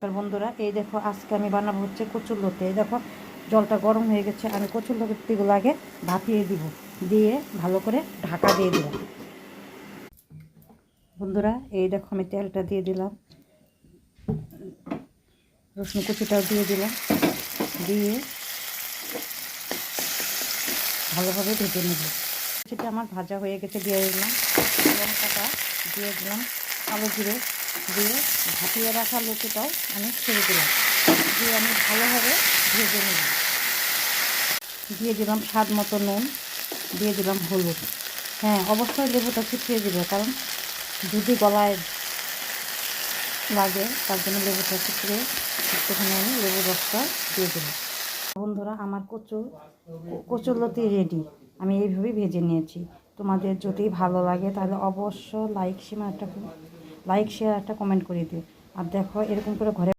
নমস্কার বন্ধুরা, এই দেখো আজকে আমি বানাবো হচ্ছে কচুর লতি। এই দেখো, জলটা গরম হয়ে গেছে, আমি কচুর লতিগুলো আগে ভাপিয়ে দিব, দিয়ে ভালো করে ঢাকা দিয়ে দিব। বন্ধুরা, এই দেখো আমি তেলটা দিয়ে দিলাম, রসুন কুচিটাও দিয়ে দিলাম, দিয়ে ভালোভাবে ভেজে নেব। সেটা আমার ভাজা হয়ে গেছে, দিয়ে দিলাম, লঙ্কাটা দিয়ে দিলাম কালো জিরে দিয়ে ভাপিয়ে রাখা লতিটাও আমি ছেড়ে দিলাম। দিয়ে আমি ভালোভাবে ভেজে নেব দিয়ে দিলাম স্বাদ মতো নুন, দিয়ে দিলাম হলুদ। হ্যাঁ অবশ্যই লেবুটা ছিটিয়ে দিবে, কারণ যদি গলায় লাগে, তার জন্য লেবুটা ছিটিয়ে একটুখানি আমি লেবু রসটা দিয়ে দেবো বন্ধুরা, আমার কচুর কচুর লতি রেডি আমি এইভাবেই ভেজে নিয়েছি। তোমাদের যদি ভালো লাগে, তাহলে অবশ্য লাইক সীমা একটা লাইক শেয়ার একটা কমেন্ট করে দিও। আর দেখো এরকম করে ঘরে